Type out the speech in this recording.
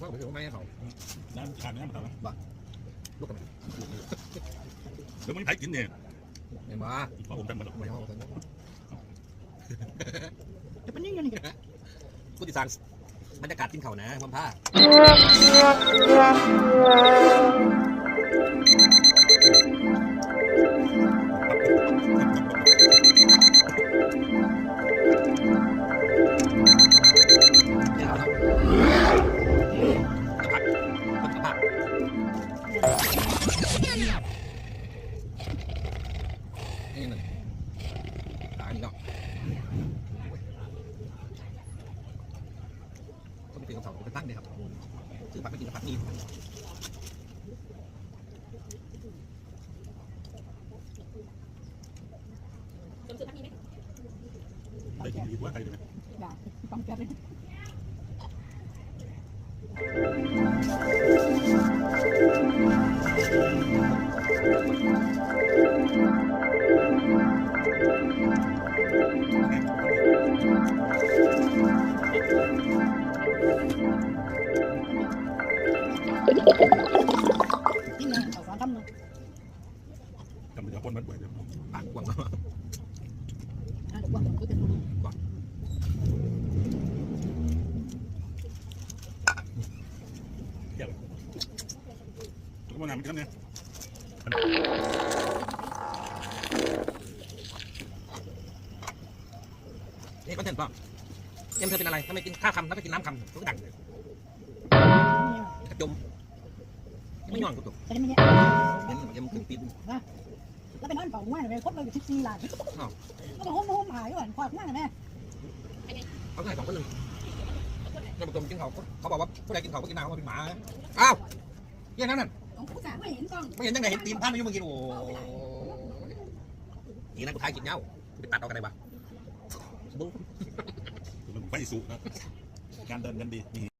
ว่าผมไม่ให้เขาน้ำขาดน้ำขาดแล้วลูกกันเดี๋ยวมันไผู้ติดสร้างบรรยากาศกินเขานะความผ้านี่ยเอาจะพักจะพักนี่หนึ่งตายนี่เนาะต้องไปกินกับเขาไปตั้งเลยครับซื้อผักไปกินกับผักนี่ได้กินดีกว่าใครเลยไหมอย่าต้องแก้เลยที่ไหนเอาสารทำเลยจำเป็นจะปนมันบ่อยเดี๋ยวปากกว้างเนาะอะเดี๋ยวว่าก็จะดูทุกคนน้ำมันกินเนี่ยนี่คอนเทนต์ป่ะเอ็มเธอเป็นอะไรถ้าไมกินข้าวคำถ้าไม่กินน้ำคำก็ดังเลย ไม่ย่อนกูตัวใช่ไหมเนี่ยเอ็มเอ็มขึ้นปีนแล้วเป็นอันเป่าง่ายเลยคดเลยอยู่สิบสี่ล้านแล้วก็ห้มห้มหายก่อนขวากมากแม่เขาให้สองคนหนึ่งแล้วกระจมกินเขาเขาบอกว่าผู้ใดกินเขาก็กินน้ำเขาเป็นหมาอ้าวยังนั้นน่ะของผู้สาวไม่เห็นต้องไม่เห็นยังไงเห็นตีนพันอยู่เมื่อกี้โอ้ทีนั้นกูทายกินเงาไปตัดเอากันได้ปะมันไฟสูงนะการเดินกันดี